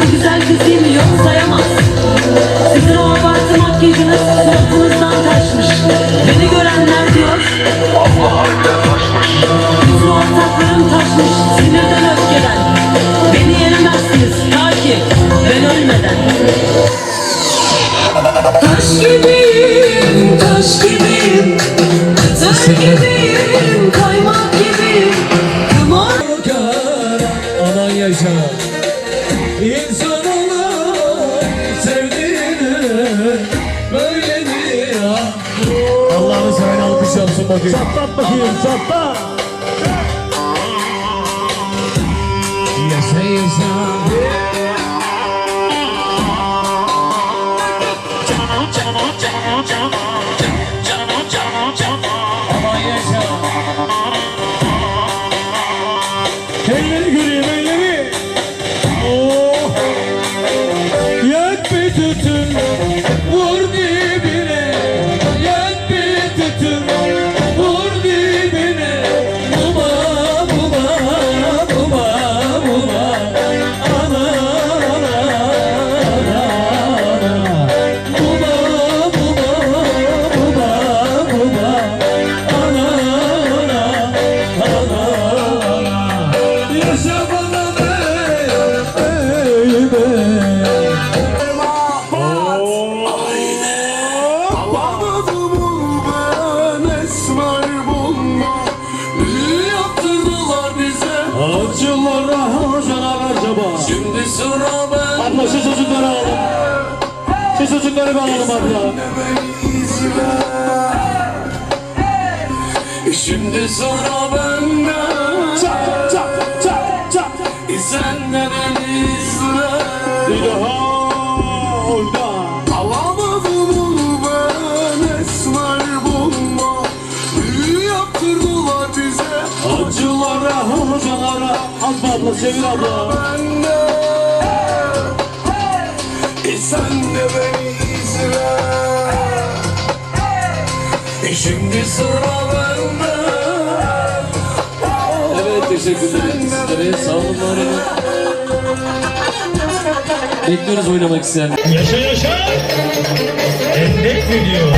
Bu güzel fiziğimi yok sayamaz. Sizin o abartı makyajınız suratınızdan taşmış Beni görenler diyor Abla harbiden taşmış. Bütün ortaklarım taşmış. Sinirden öfkeden. Beni yenemezsiniz. Ta ki ben ölmeden. Taş gibiyim, taş gibiyim. Kıtır gibiyim, İnsan olur sevdiğini böyle mi ya? Allah'ını seven alkış yapsın bakayım. Saplat bakayım saplat Yaşa yaşa Aman to bize. Acılara canavar caba Şimdi sıra ben. Abla şu çocukları alalım Şu çocukları bir alalım abla. Şimdi sıra bende. Çak çak çak çak Sen de beni izle. Bir daha Acılara hocalara Abla abla. Çevir abla e sen de beni izle. E şimdi sıra bende. Evet teşekkür ederim sizlere. sağ olun. var olun Bekliyoruz oynamak isteyen Yaşa yaşa. Endek mi diyor?